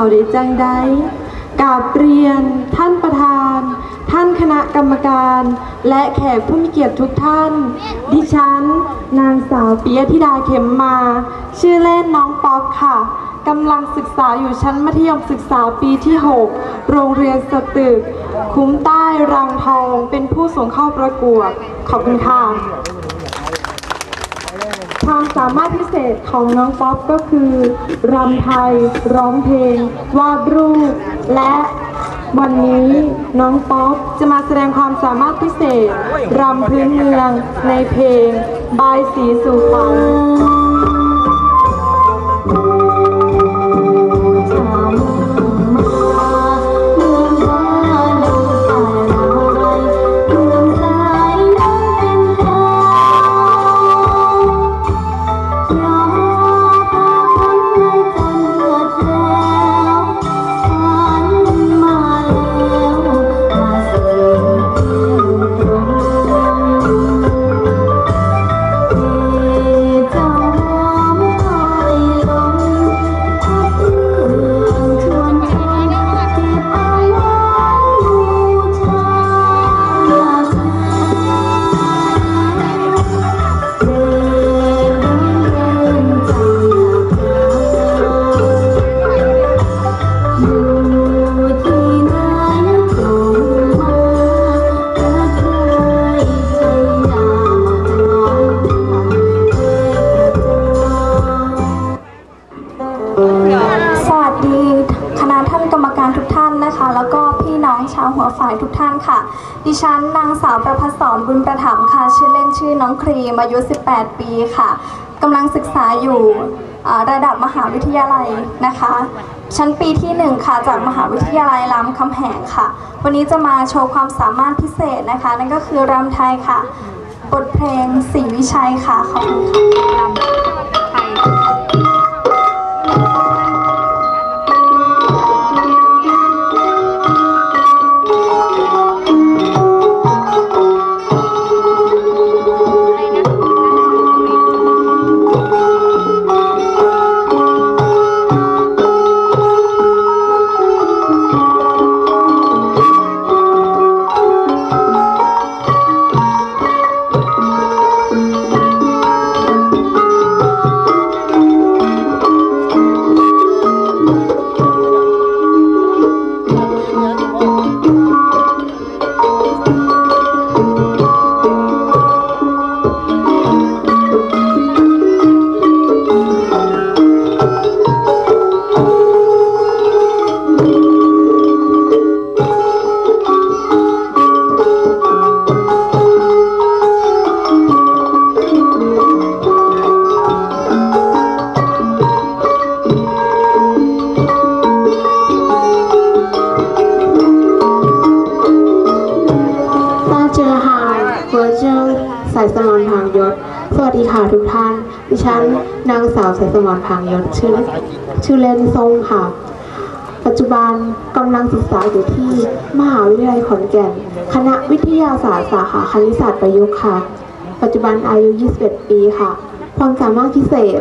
าได้จังใดกาบเรียน ท่านประธาน ท่านคณะกรรมการ และแขกผู้มีเกียรติทุกท่าน ดิฉัน นางสาวปิยธิดาเข็มมา ชื่อเล่นน้องป๊อกค่ะกำลังศึกษาอยู่ชั้นมัธยมศึกษาปีที่ 6 โรงเรียนสตึก คุ้มใต้รังทอง เป็นผู้ส่งเข้าประกวด ขอบคุณค่ะ ความสามารถพิเศษของน้องป๊อปก็คือรำไทย ร้องเพลง วาดรูป และวันนี้น้องป๊อปจะมาแสดงความสามารถพิเศษรำพื้นเมืองในเพลงบายสีสู่ฝัน หัวฝ่ายทุกท่านค่ะ ดิฉันนางสาวประภสรบุญประถมค่ะ ชื่อเล่นชื่อน้องครีมอายุ 18 ปีค่ะกำลังศึกษาอยู่ระดับมหาวิทยาลัยนะคะ ชั้นปีที่หนึ่งค่ะ จากมหาวิทยาลัยรามคำแหงค่ะ วันนี้จะมาโชว์ความสามารถพิเศษนะคะ นั่นก็คือรำไทยค่ะ บทเพลงศรีวิชัยค่ะ ขอบคุณค่ะ สางยศชื่อชื่อเลนส้มค่ะ ปัจจุบันกำลังศึกษาอยู่ที่มหาวิทยาลัยขอนแก่น คณะวิทยาศาสตร์สาขาคณิตศาสตร์ประยุกต์ค่ะ ปัจจุบันอายุ 21 ปีค่ะ ความสามารถพิเศษ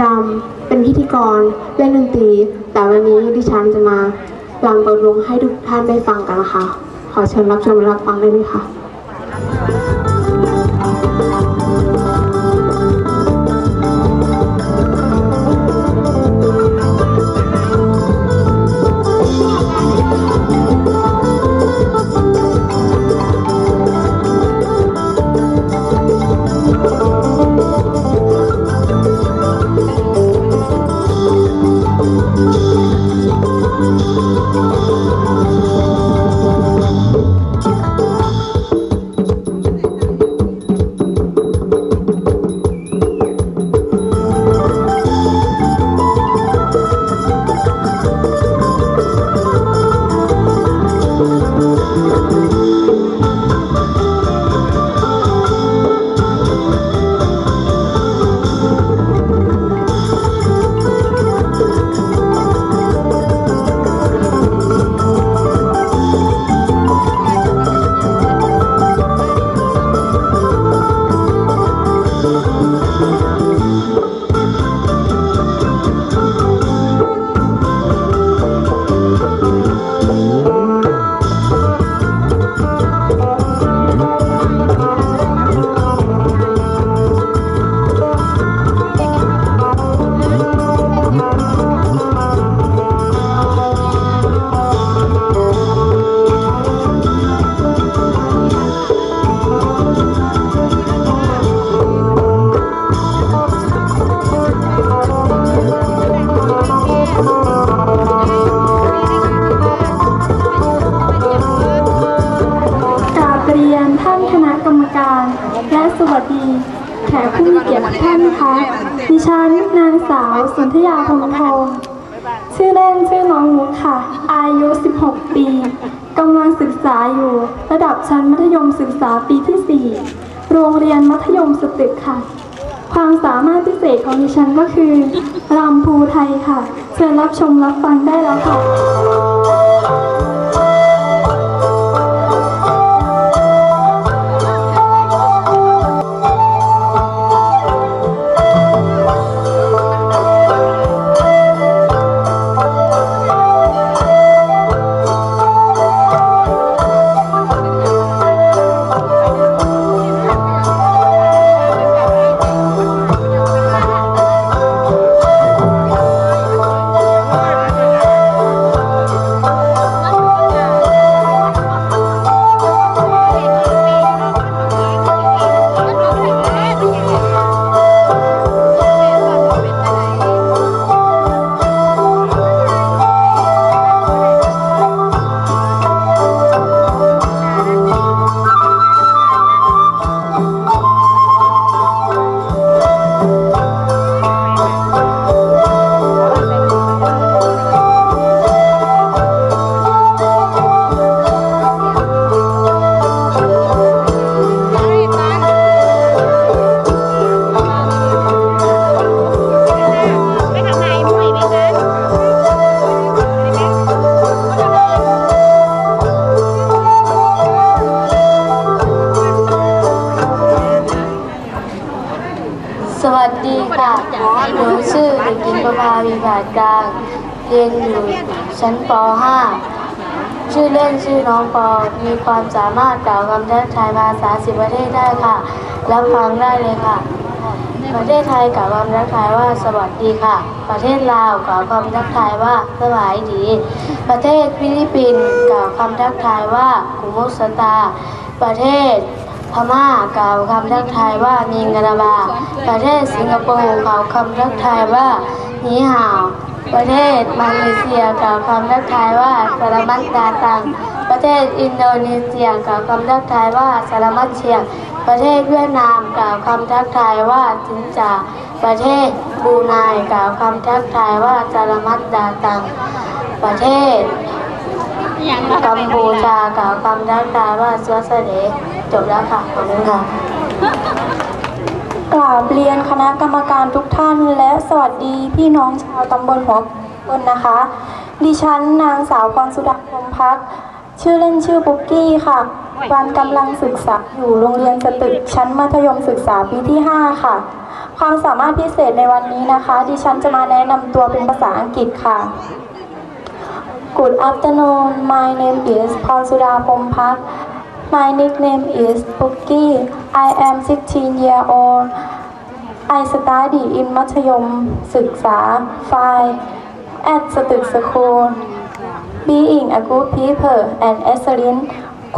รำเป็นพิธีกรเล่นดนตรี แต่วันนี้ดิฉันจะมารำเปิดวงให้ทุกท่านได้ฟังกันนะคะ ขอเชิญรับชมรับฟังได้เลยค่ะางสาวสุนทยาพรหมพงศ์ชื่อเล่นชื่อน้องมุกค่ะ อายุ 16 ปีกำลังศึกษาอยู่ ระดับชั้นมัธยมศึกษาปีที่ 4 โรงเรียนมัธยมสตึกค่ะ ความสามารถพิเศษของดิฉันก็คือรำภูไทยค่ะ เชิญรับชมรับฟังได้แล้วค่ะ ชั้นป .5 ชื่อเล่นชื่อน้องปอ มีความสามารถกล่าวคำทักทายภาษาสิบประเทศได้ค่ะ รับฟังได้เลยค่ะ ประเทศไทยกล่าวคำทักทายว่าสวัสดีค่ะ ประเทศลาวกล่าวคำทักทายว่าสบายดี ประเทศฟิลิปปินส์กล่าวคำทักทายว่ากุมุสตา ประเทศพม่ากล่าวคำทักทายว่ามิงกะลาบา ประเทศสิงคโปร์กล่าวคำทักทายว่านีหาว ประเทศมาเลเซียกล่าวคำทักทายว่าสลามัตดาตัง ประเทศอินโดนีเซียกล่าวคำทักทายว่าสลามัตเชียง ประเทศเวียดนามกล่าวคำทักทายว่าจินจาประเทศบูไนกล่าวคำทักทายว่าสลามัตดาตัง ประเทศกัมพูชากล่าวคำทักทายว่าสวัสดีจบแล้วค่ะขอบคุณค่ะ กราบเรียนคณะกรรมการทุกท่าน และสวัสดีพี่น้องชาวตำบลหัวต้นนะคะ ดิฉันนางสาวพรสุดาพรมพัก ชื่อเล่นชื่อปุ๊กกี้ค่ะ วันกำลังศึกษาอยู่โรงเรียนสตึกชั้นมัธยมศึกษาปีที่ 5 ค่ะ ความสามารถพิเศษในวันนี้นะคะ ดิฉันจะมาแนะนำตัวเป็นภาษาอังกฤษค่ะ Good afternoon. My name is Ponsudha Pompak. My nickname is Pookie. I am 16 year old. I study in มัธยมศึกษา Five at Stuk school. Being a good people and excellent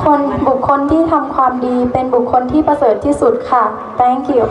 คนบุคคลที่ทำความดีเป็นบุคคลที่ประเสริฐที่สุดค่ะ Thank you.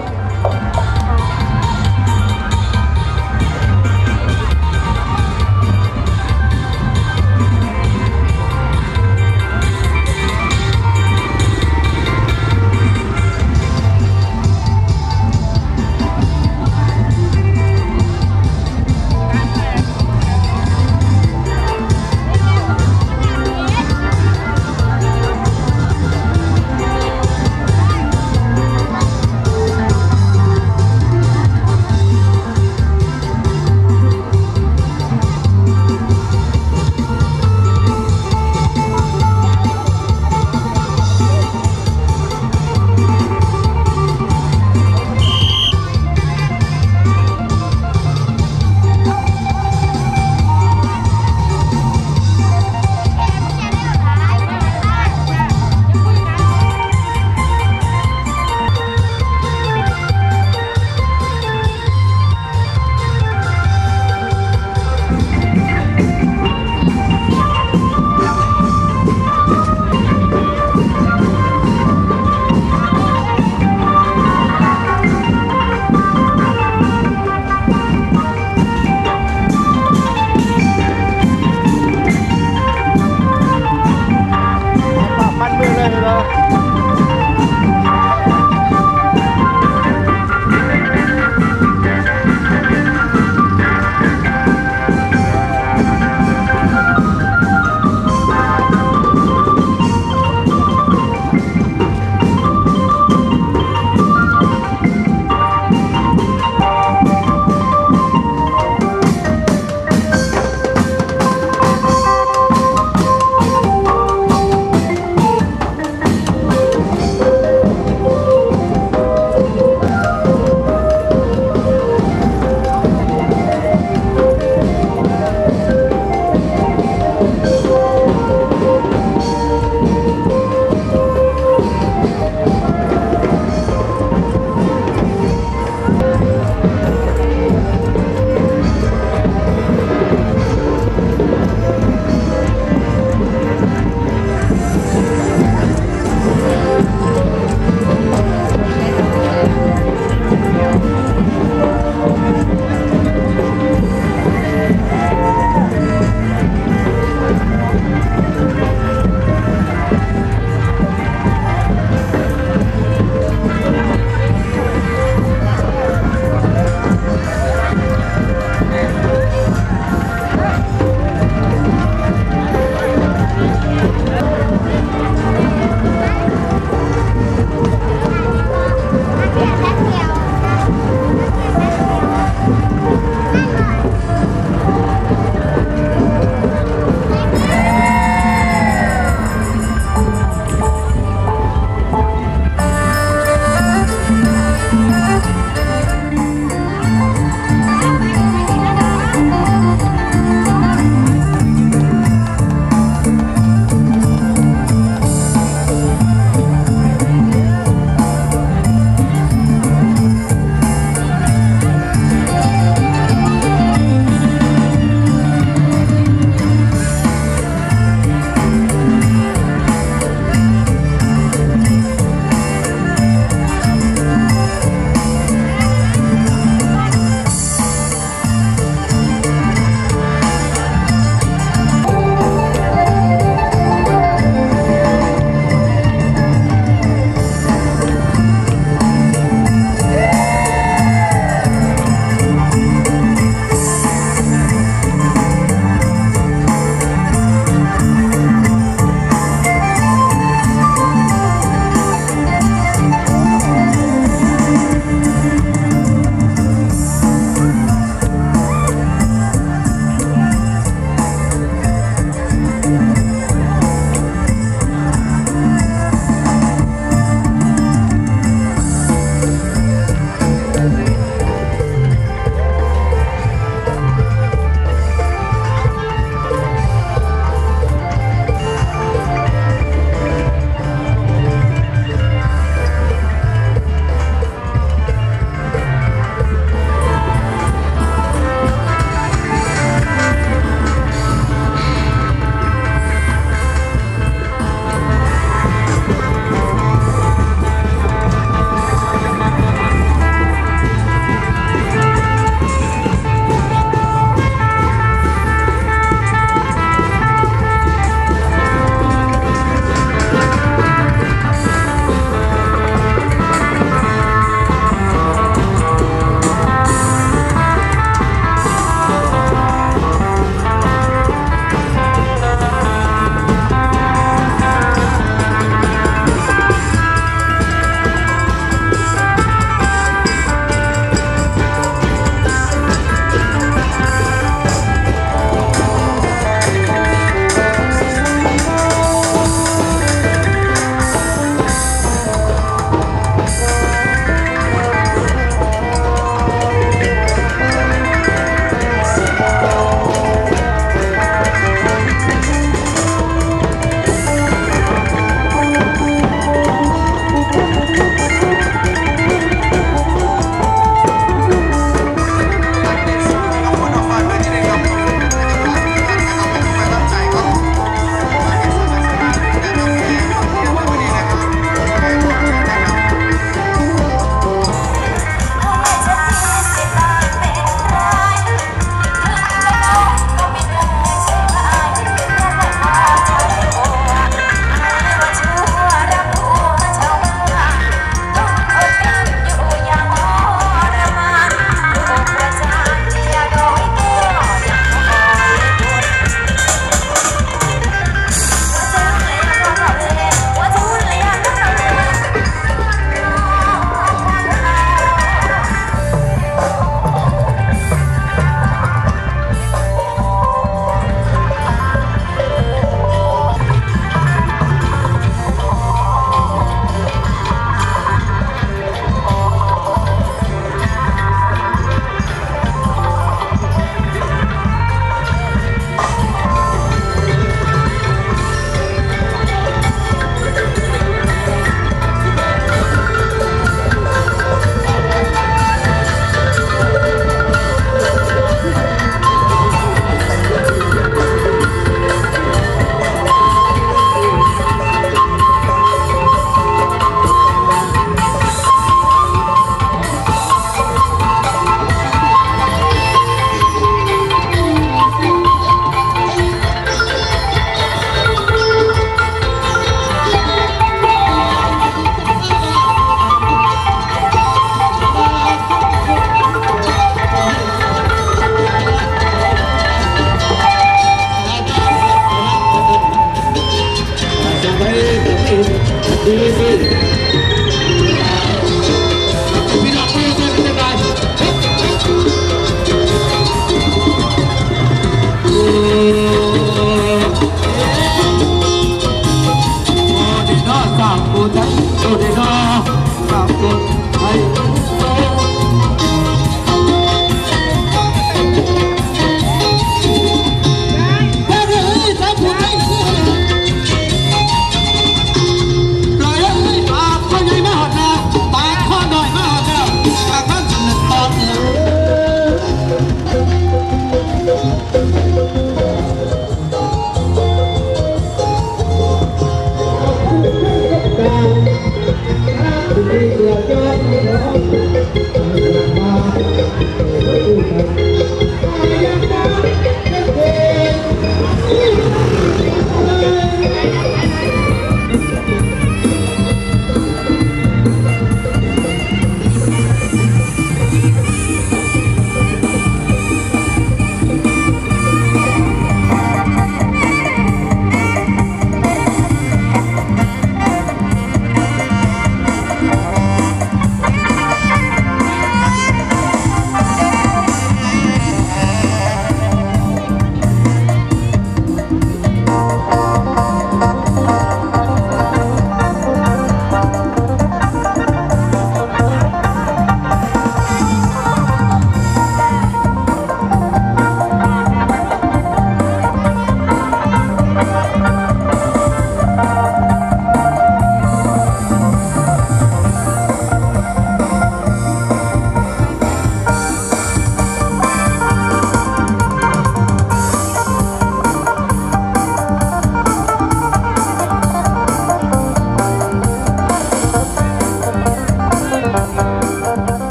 Easy.